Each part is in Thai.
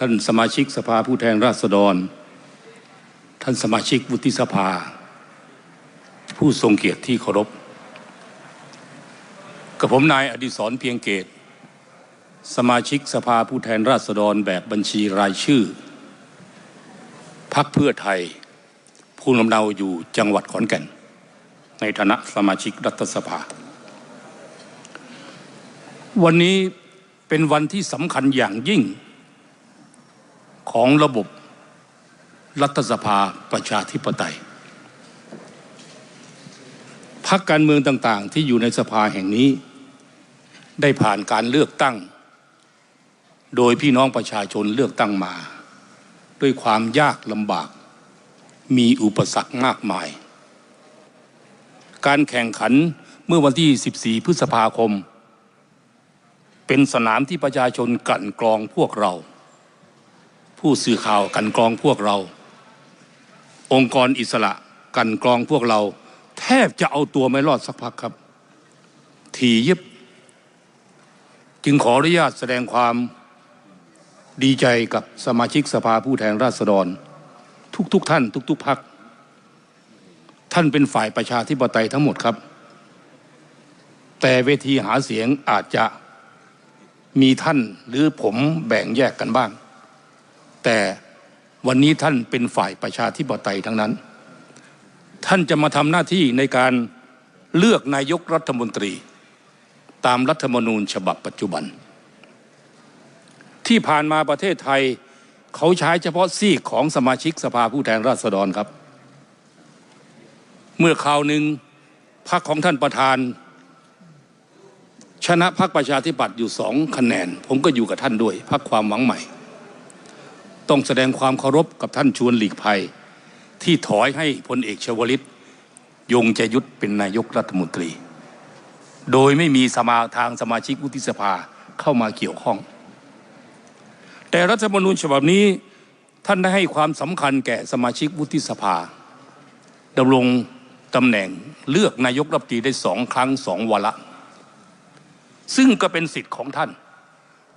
ท่านสมาชิกสภาผู้แทนราษฎร ท่านสมาชิกวุฒิสภา ผู้ทรงเกียรติที่เคารพกับผมนายอดิศรเพียงเกต สมาชิกสภาผู้แทนราษฎรแบบบัญชีรายชื่อพักเพื่อไทย ผู้ลำเนาอยู่จังหวัดขอนแก่น ในฐานะสมาชิกรัฐสภา วันนี้เป็นวันที่สำคัญอย่างยิ่ง ของระบบรัฐสภาประชาธิปไตยพักการเมืองต่าง ๆ ที่อยู่ในสภาแห่งนี้ ได้ผ่านการเลือกตั้ง โดยพี่น้องประชาชนเลือกตั้งมา ด้วยความยากลำบาก มีอุปสรรคมากมาย การแข่งขันเมื่อวันที่ 14 พฤษภาคม เป็นสนามที่ประชาชนกลั่นกรองพวกเรา ผู้สื่อข่าวกันกรองพวกเรา องค์กรอิสระกันกรองพวกเรา แทบจะเอาตัวไม่รอดสักพักครับที่ยิบ จึงขออนุญาตแสดงความดีใจกับสมาชิกสภาผู้แทนราษฎร ทุกๆทท่าน ทุก ๆพัก ท่านเป็นฝ่ายประชาธิปไตยทั้งหมดครับ แต่เวทีหาเสียงอาจจะมีท่านหรือผมแบ่งแยกกันบ้าง แต่วันนี้ท่านเป็นฝ่ายประชาธิปไตยทั้งนั้น ท่านจะมาทำหน้าที่ในการเลือกนายกรัฐมนตรี ตามรัฐธรรมนูญฉบับปัจจุบัน ที่ผ่านมาประเทศไทยเขาใช้เฉพาะซีกของสมาชิกสภาผู้แทนราษฎรครับ เมื่อคราวหนึ่งพรรคของท่านประธาน ชนะพรรคประชาธิปัตย์อยู่สองคะแนน ผมก็อยู่กับท่านด้วยพรรคความหวังใหม่ ต้องแสดงความเคารพกับท่านชวนหลีกภัย ที่ถอยให้พลเอกชวลิต ยงใจยุทธเป็นนายกรัฐมนตรี โดยไม่มีสมาทางสมาชิกวุฒิสภาเข้ามาเกี่ยวข้อง แต่รัฐธรรมนูญฉบับนี้ท่านได้ให้ความสำคัญแก่สมาชิกวุฒิสภาดำรงตำแหน่งเลือกนายกรัฐมนตรีได้สองครั้งสองวาระซึ่งก็เป็นสิทธิ์ของท่าน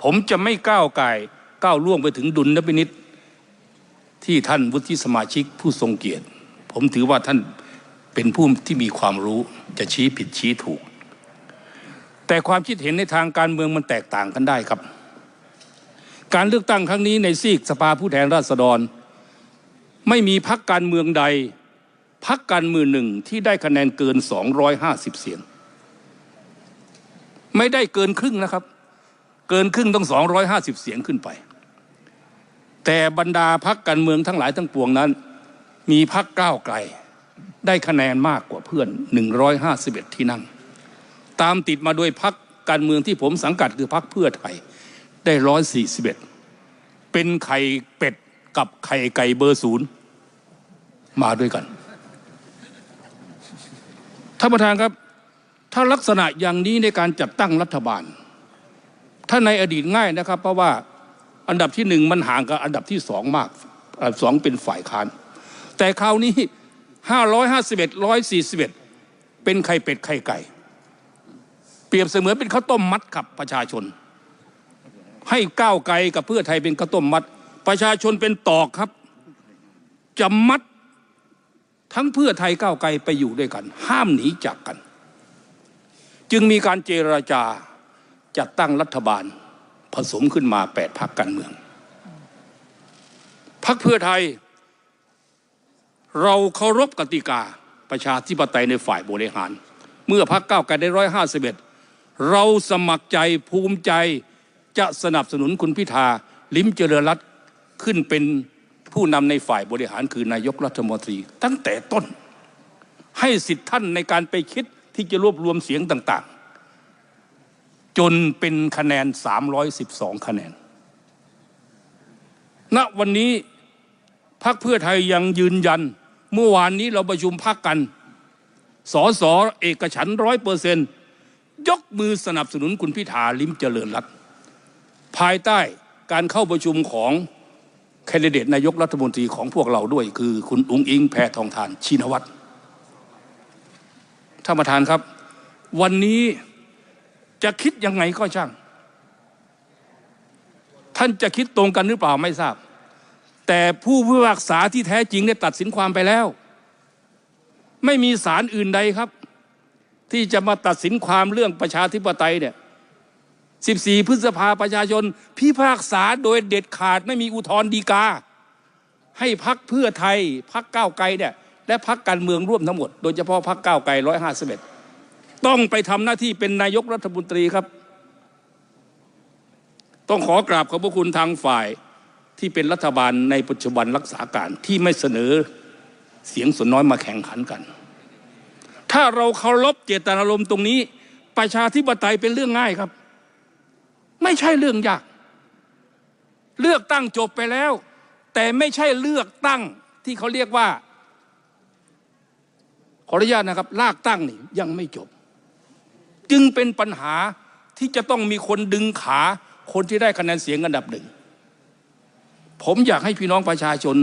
ผมจะไม่ก้าวไก่ ก้าวล่วงไปถึงดุลนพินิษที่ท่านวุฒิสมาชิกผู้ทรงเกียรติ ผมถือว่าท่านเป็นผู้ที่มีความรู้จะชี้ผิดชี้ถูก แต่ความคิดเห็นในทางการเมืองมันแตกต่างกันได้ครับ การเลือกตั้งครั้งนี้ในซีกสภาผู้แทนราษฎร ไม่มีพักการเมืองใดพักการเมืองหนึ่งที่ได้คะแนนเกิน 250 เสียง ไม่ได้เกินครึ่งนะครับ เกินครึ่งต้อง 250 เสียงขึ้นไป แต่บรรดาพักการเมืองทั้งหลายทั้งปวงนั้น มีพักก้าวไกล ได้คะแนนมากกว่าเพื่อน 151 ที่นั่ง ตามติดมาโดยพักการเมืองที่ผมสังกัดคือพักเพื่อไทยได้ 141 เป็นไข่เป็ดกับไข่ไก่เบอร์ศูนย์มาด้วยกันท่านประธานครับ ถ้าลักษณะอย่างนี้ในการจัดตั้งรัฐบาล ถ้าในอดีตง่ายนะครับ เพราะว่า อันดับที่หนึ่งมันห่างกับอันดับที่สองมาก อันดับสองเป็นฝ่ายค้าน แต่คราวนี้ห้าร้อยห้าสิบเอ็ดร้อยสี่สิบเอ็ดเป็นไข่เป็ดไข่ไก่ เปรียบเสมือนเป็นข้าวต้มมัดกับประชาชน ให้ก้าวไกลกับเพื่อไทยเป็นข้าวต้มมัด ประชาชนเป็นตอกครับจะมัดทั้งเพื่อไทยก้าวไกลไปอยู่ด้วยกัน ห้ามหนีจากกัน จึงมีการเจรจาจัดตั้งรัฐบาล ผสมขึ้นมาแปดพักการเมืองพักเพื่อไทย เราเคารพกติกาประชาธิปไตยในฝ่ายบริหาร เมื่อพักเก้าไกลได้ร้อยห้าสิบเอ็ดเราสมัครใจภูมิใจจะสนับสนุนคุณพิธาลิ้มเจริญรัตขึ้นเป็นผู้นำในฝ่ายบริหารคือนายกรัฐมนตรี ตั้งแต่ต้นให้สิทธิท่านในการไปคิดที่จะรวบรวมเสียงต่างๆ จนเป็นคะแนน 312 คะแนน ณ วันนี้พรรคเพื่อไทยยังยืนยัน เมื่อวานนี้เราประชุมพักกันสอสอเอกฉันร้อยเปอร์เซนยกมือสนับสนุนคุณพิธาลิมเจริญรัตน์ภายใต้การเข้าประชุมของแคนดิเดตนายกรัฐมนตรีของพวกเราด้วย คือคุณอุ้งอิงแพทองทานชินวัตรท่านประธานครับ วันนี้ จะคิดยังไงก็ช่าง ท่านจะคิดตรงกันหรือเปล่าไม่ทราบ แต่ผู้พิพากษาที่แท้จริงได้ตัดสินความไปแล้ว ไม่มีศาลอื่นใดครับ ที่จะมาตัดสินความเรื่องประชาธิปไตยเนี่ย 14 พฤษภาประชาชน พิพากษาโดยเด็ดขาดไม่มีอุทธรณ์ฎีกา ให้พักเพื่อไทยพักก้าวไกลเนี่ยและพักการเมืองร่วมทั้งหมด โดยเฉพาะพักก้าวไกล151 ต้องไปทำหน้าที่เป็นนายกรัฐมนตรีครับ ต้องขอกราบขอบพระคุณทางฝ่ายที่เป็นรัฐบาลในปัจจุบันรักษาการที่ไม่เสนอเสียงส่วนน้อยมาแข่งขันกัน ถ้าเราเคารพเจตนารมณ์ตรงนี้ ประชาธิปไตยเป็นเรื่องง่ายครับ ไม่ใช่เรื่องยาก เลือกตั้งจบไปแล้ว แต่ไม่ใช่เลือกตั้งที่เขาเรียกว่า ขออนุญาตนะครับลากตั้งนี่ยังไม่จบ จึงเป็นปัญหาที่จะต้องมีคนดึงขา คนที่ได้คะแนนเสียงอันดับหนึ่ง ผมอยากให้พี่น้องประชาชน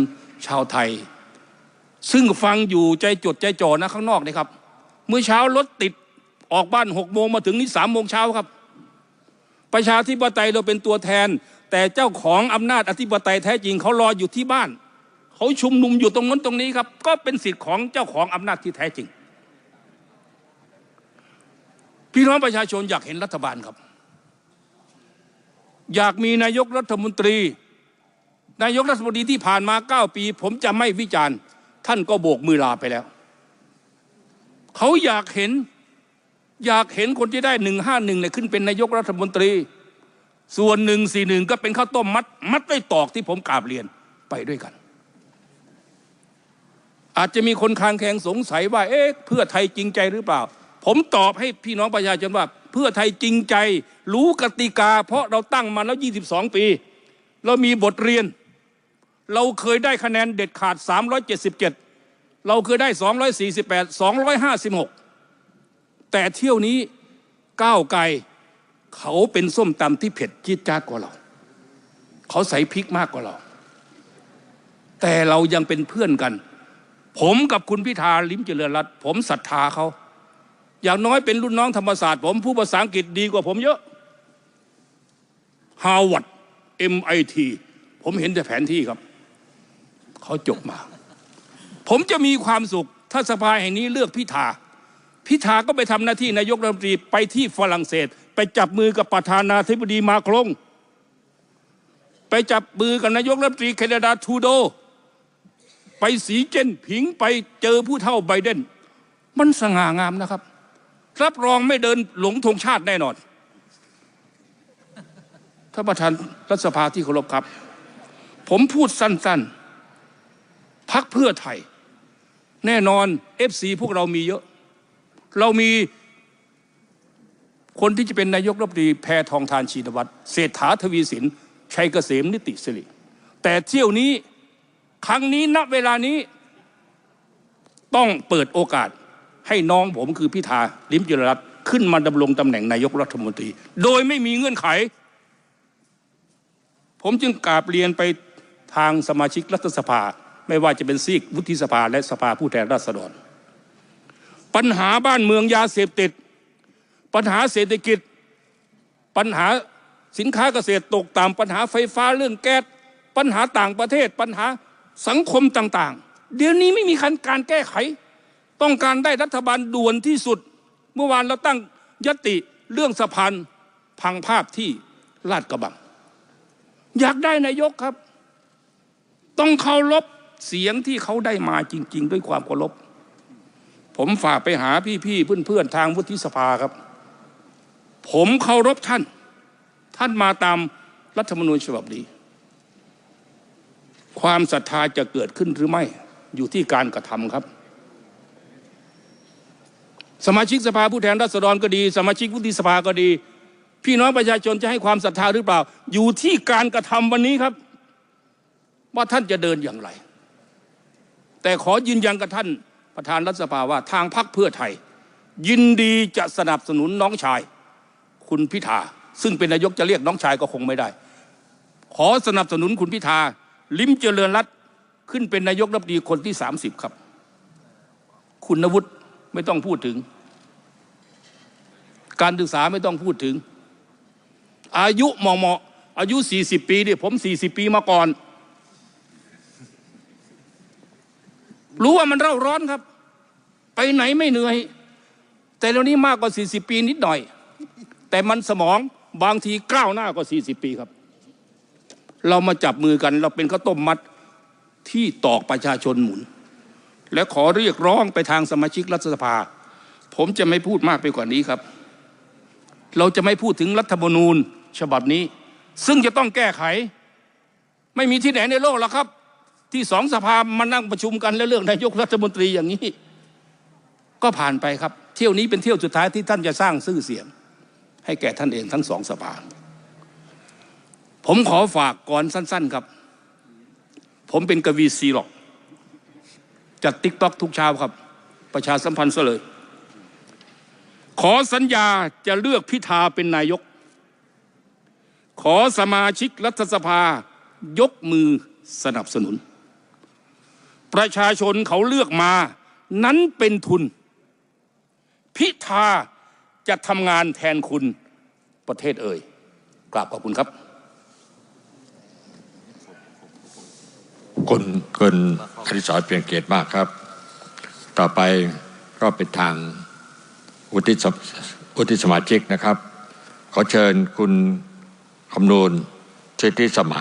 ชาวไทย ซึ่งฟังอยู่ใจจดใจจ่อนะข้างนอกนะครับ เมื่อเช้ารถติดออกบ้านหกโมงมาถึงนี่สามโมงเช้าครับ ประชาธิปไตยเราเป็นตัวแทน แต่เจ้าของอำนาจอธิปไตยแท้จริงเขารออยู่ที่บ้าน เขาชุมนุมอยู่ตรงนั้นตรงนี้ครับ ก็เป็นสิทธิ์ของเจ้าของอำนาจที่แท้จริง พี่น้องประชาชนอยากเห็นรัฐบาลครับ อยากมีนายกรัฐมนตรี นายกรัฐมนตรีที่ผ่านมาเก้าปี ผมจะไม่วิจารณ์ ท่านก็โบกมือลาไปแล้ว เขาอยากเห็นอยากเห็นคนที่ได้หนึ่งห้าหนึ่งเนี่ยขึ้นเป็นนายกรัฐมนตรี ส่วนหนึ่งสี่หนึ่งก็เป็นข้าวต้มมัด มัดด้วยตอกที่ผมกราบเรียนไปด้วยกัน อาจจะมีคนคางแคลงสงสัยว่า เอ๊ะ เพื่อไทยจริงใจหรือเปล่า ผมตอบให้พี่น้องประชาชนว่า เพื่อไทยจริงใจ รู้กติกา เพราะเราตั้งมาแล้ว 22 ปี เรามีบทเรียน เราเคยได้คะแนนเด็ดขาด 377 เราเคยได้ 248 256 แต่เที่ยวนี้ก้าวไกลเขาเป็นส้มตำที่เผ็ดจี๊ดจ๊าดกว่าเรา เขาใส่พริกมากกว่าเรา แต่เรายังเป็นเพื่อนกัน ผมกับคุณพิธาลิมเจริญรัตผมศรัทธาเขา อย่างน้อยเป็นรุ่นน้องธรรมศาสตร์ผมผู้ภาษาอังกฤษดีกว่าผมเยอะฮาวาด MIT ผมเห็นแต่แผนที่ครับ เขาจบมา ผมจะมีความสุข ถ้าสภาแห่งนี้เลือกพิธา พิธาก็ไปทำหน้าที่นายกรัฐมนตรีไปที่ฝรั่งเศส ไปจับมือกับประธานาธิบดีมาครงไปจับมือกับนายกรัฐมนตรีแคนาดาทูโด ไปสีเจนผิงไปเจอผู้เท่าไบเดน มันสง่างามนะครับ รับรองไม่เดินหลงธงชาติแน่นอนท่านประธานรัฐสภาที่เคารพครับ ผมพูดสั้นๆพักเพื่อไทย แน่นอนเอฟซีพวกเรามีเยอะ เรามีคนที่จะเป็นนายกรัฐมนตรีแพทองทานชีนวัตรเศรษฐาทวีสิน ชัยเกษมนิติสิริแต่เที่ยวนี้ครั้งนี้ณเวลานี้ต้องเปิดโอกาส ให้น้องผมคือพิธาลิมจิรรัตน์ขึ้นมาดำรงตำแหน่งนายกรัฐมนตรี โดยไม่มีเงื่อนไข ผมจึงกราบเรียนไปทางสมาชิกรัฐสภา ไม่ว่าจะเป็นซีกวุฒิสภาและสภาผู้แทนราษฎร ปัญหาบ้านเมืองยาเสพติด ปัญหาเศรษฐกิจ ปัญหาสินค้าเกษตรตกต่ำปัญหาไฟฟ้าเรื่องแก๊สปัญหาต่างประเทศ ปัญหาสังคมต่าง ๆ เดี๋ยวนี้ไม่มีการแก้ไข ต้องการได้รัฐบาลด่วนที่สุด เมื่อวานเราตั้งยติเรื่องสะพานพังภาพที่ลาดกระบัง อยากได้นายกครับ ต้องเคารพเสียงที่เขาได้มาจริง ๆ ด้วยความเคารพผมฝากไปหาพี่ๆเพื่อนๆทางวุฒิสภาครับ ผมเคารพท่าน ท่านมาตามรัฐธรรมนูญฉบับนี้ ความศรัทธาจะเกิดขึ้นหรือไม่อยู่ที่การกระทำครับ สมาชิกสภาผู้แทนราษฎรก็ดี สมาชิกวุฒิสภาก็ดี พี่น้องประชาชนจะให้ความศรัทธาหรือเปล่า อยู่ที่การกระทำวันนี้ครับ ว่าท่านจะเดินอย่างไร แต่ขอยืนยันกับท่านประธานรัฐสภาว่าทางพรรคเพื่อไทย ยินดีจะสนับสนุนน้องชาย คุณพิธาซึ่งเป็นนายกจะเรียกน้องชายก็คงไม่ได้ ขอสนับสนุนคุณพิธาลิ้มเจริญรัตขึ้นเป็นนายกรัฐมนตรีคนที่ 30 ครับ คุณนวุฒิ ไม่ต้องพูดถึง การศึกษาไม่ต้องพูดถึง อายุเหมาะอายุ 40 ปีเนี่ยผม 40 ปีมาก่อน รู้ว่ามันเร่าร้อนครับ ไปไหนไม่เหนื่อย แต่เดี๋ยวนี้มากกว่า 40 ปีนิดหน่อย แต่มันสมองบางทีก้าวหน้ากว่า 40 ปีครับ เรามาจับมือกัน เราเป็นข้าวต้มมัดที่ตอกประชาชนหมุน และขอเรียกร้องไปทางสมาชิกรัฐสภา ผมจะไม่พูดมากไปกว่านี้ครับ เราจะไม่พูดถึงรัฐธรรมนูญฉบับนี้ ซึ่งจะต้องแก้ไข ไม่มีที่ไหนในโลกหรอกครับ ที่สองสภามานั่งประชุมกันแล้วเลือกนายกรัฐมนตรีอย่างนี้ ก็ผ่านไปครับ เที่ยวนี้เป็นเที่ยวสุดท้ายที่ท่านจะสร้างชื่อเสียง ให้แก่ท่านเองทั้งสองสภา ผมขอฝากก่อนสั้น ๆครับ ผมเป็นกวีซีหรอก จัดติ๊กต็อกทุกเช้าครับ ประชาสัมพันธ์ซะเลย ขอสัญญาจะเลือกพิธาเป็นนายก ขอสมาชิกรัฐสภายกมือสนับสนุน ประชาชนเขาเลือกมานั้นเป็นทุน พิธาจะทำงานแทนคุณประเทศเอ่ยกราบขอบคุณครับ คุณคุณอดิศรเปลี่ยนเกตมากครับ ต่อไปก็เป็นทางวุฒิสมวุฒิสมาชิกนะครับ ขอเชิญคุณคำนูนสิติสมาน